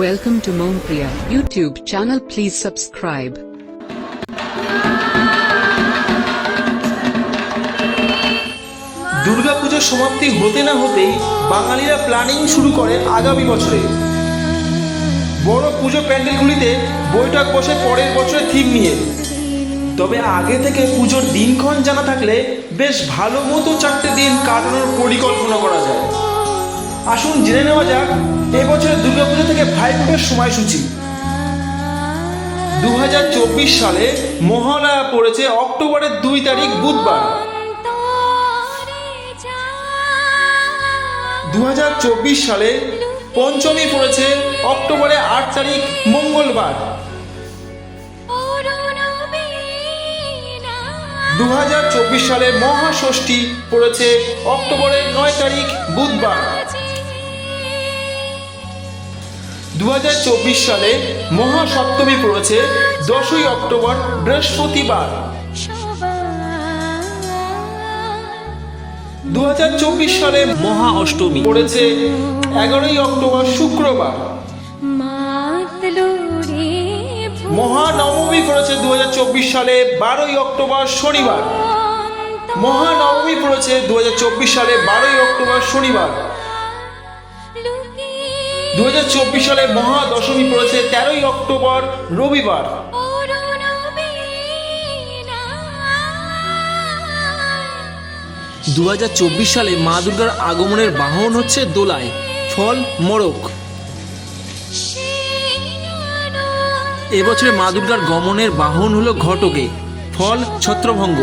Welcome to Mompriya YouTube channel. Please subscribe. দুর্গাপুজোর সমাপ্তি হতে না হতেই বাঙালিরা প্ল্যানিং শুরু করে আগামী বছরে বড় পুজো প্যান্ডেলগুলিতে বৈঠক বসে পরের বছরের থিম নিয়ে তবে আগে থেকে পুজোর দিনক্ষণ জানা থাকলে বেশ ভালো মতো চারটে দিন কাটানোর পরিকল্পনা করা যায় আসুন জেনে নেওয়া যাক থেকে ভাইফোঁটার সময়সূচি। দু সালে মহালয়া পড়েছে অক্টোবরের দুই তারিখ বুধবার। দু সালে পঞ্চমী পড়েছে অক্টোবরে আট তারিখ মঙ্গলবার। দু হাজার চব্বিশ সালে মহাষষ্ঠী পড়েছে অক্টোবরের নয় তারিখ বুধবার। দু হাজার চব্বিশ সালে মহাসপ্তমী পড়েছে দশই অক্টোবর, বৃহস্পতিবার। দুহাজার চব্বিশ সালে মহা অষ্টমী পড়েছে এগারোই অক্টোবর, শুক্রবার। মহানবমী পড়েছে দু হাজার চব্বিশ সালে বারোই অক্টোবর, শনিবার। মহানবমী পড়েছে দু হাজার চব্বিশ সালে বারোই অক্টোবর, শনিবার। দু হাজার চব্বিশ সালে মহাদশমী পড়েছে তেরোই অক্টোবর, রবিবার। দু হাজার চব্বিশ সালে মা দুর্গার আগমনের বাহন হচ্ছে দোলায়, ফল মোরক এবছরে মা দুর্গার গমনের বাহন হলো ঘটকে, ফল, ছত্রভঙ্গ।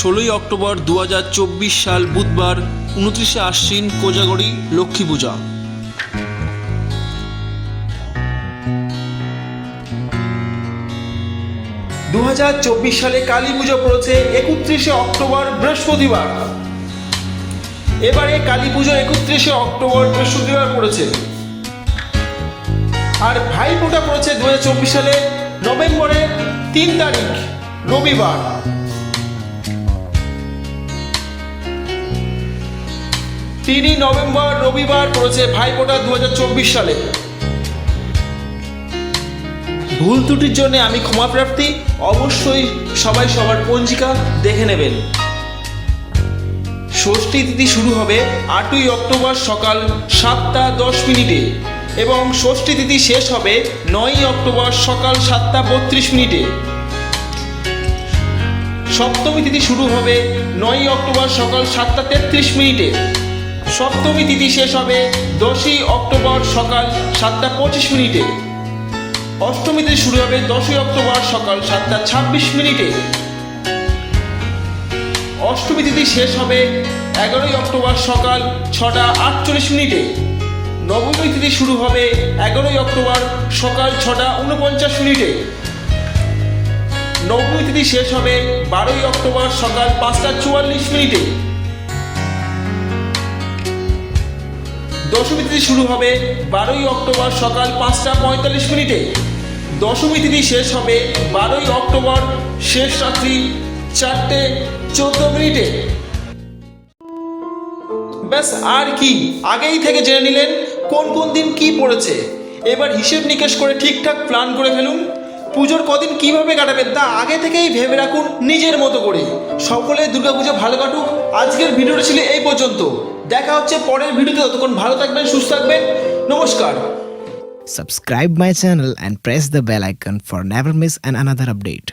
ষোলোই অক্টোবর দু হাজার চব্বিশ সাল বুধবার উনত্রিশে আশ্বিন কোজাগরি লক্ষ্মী পূজা। দু সালে কালী পুজো পড়েছে একত্রিশে অক্টোবর বৃহস্পতিবার। এবারে কালী পুজো একত্রিশে অক্টোবর বৃহস্পতিবার পড়েছে। আর ভাইফোঁটা পড়েছে দু হাজার চব্বিশ সালে নভেম্বরের তিন তারিখ, রবিবার। তিনই নভেম্বর রবিবার পড়েছে ভাইফোঁটা দু হাজার চব্বিশ সালে। ভুল ত্রুটির জন্য আমি ক্ষমা প্রার্থী, অবশ্যই সবাই সবার পঞ্জিকা দেখে নেবেন। ষষ্ঠী তিথি শুরু হবে আটই অক্টোবর সকাল সাতটা দশ মিনিটে এবং ষষ্ঠী তিথি শেষ হবে নয়ই অক্টোবর সকাল সাতটা বত্রিশ মিনিটে। সপ্তমী তিথি শুরু হবে নয়ই অক্টোবর সকাল সাতটা তেত্রিশ মিনিটে। সপ্তমী তিথি শেষ হবে দশই অক্টোবর সকাল সাতটা পঁচিশ মিনিটে। অষ্টমীতে শুরু হবে দশই অক্টোবর সকাল সাতটা ছাব্বিশ মিনিটে। অষ্টমী তিথি শেষ হবে এগারোই অক্টোবর সকাল ছটা আটচল্লিশ মিনিটে। নবমী তিথি শুরু হবে এগারোই অক্টোবর সকাল ছটা উনপঞ্চাশ মিনিটে। নবমী তিথি শেষ হবে বারোই অক্টোবর সকাল পাঁচটা চুয়াল্লিশ মিনিটে। দশমী তিথি শুরু হবে বারোই অক্টোবর সকাল পাঁচটা পঁয়তাল্লিশ মিনিটে। দশমী তিথি শেষ হবে বারোই অক্টোবর শেষ রাত্রি চারটে চোদ্দ মিনিটে। ব্যাস, আর কি? আগেই থেকে জেনে নিলেন কোন কোন দিন কি পড়েছে। এবার হিসেব নিকেশ করে ঠিকঠাক প্ল্যান করে ফেলুন। পুজোর কদিন কীভাবে কাটাবেন তা আগে থেকেই ভেবে রাখুন নিজের মতো করে। সকলে দুর্গাপুজো ভালো কাটুক। আজকের ভিডিওটা ছিল এই পর্যন্ত। দেখা হচ্ছে পরের ভিডিওতে ততক্ষণ ভালো থাকবেন সুস্থ থাকবেন নমস্কার Subscribe my channel and press the bell icon for never miss an another update.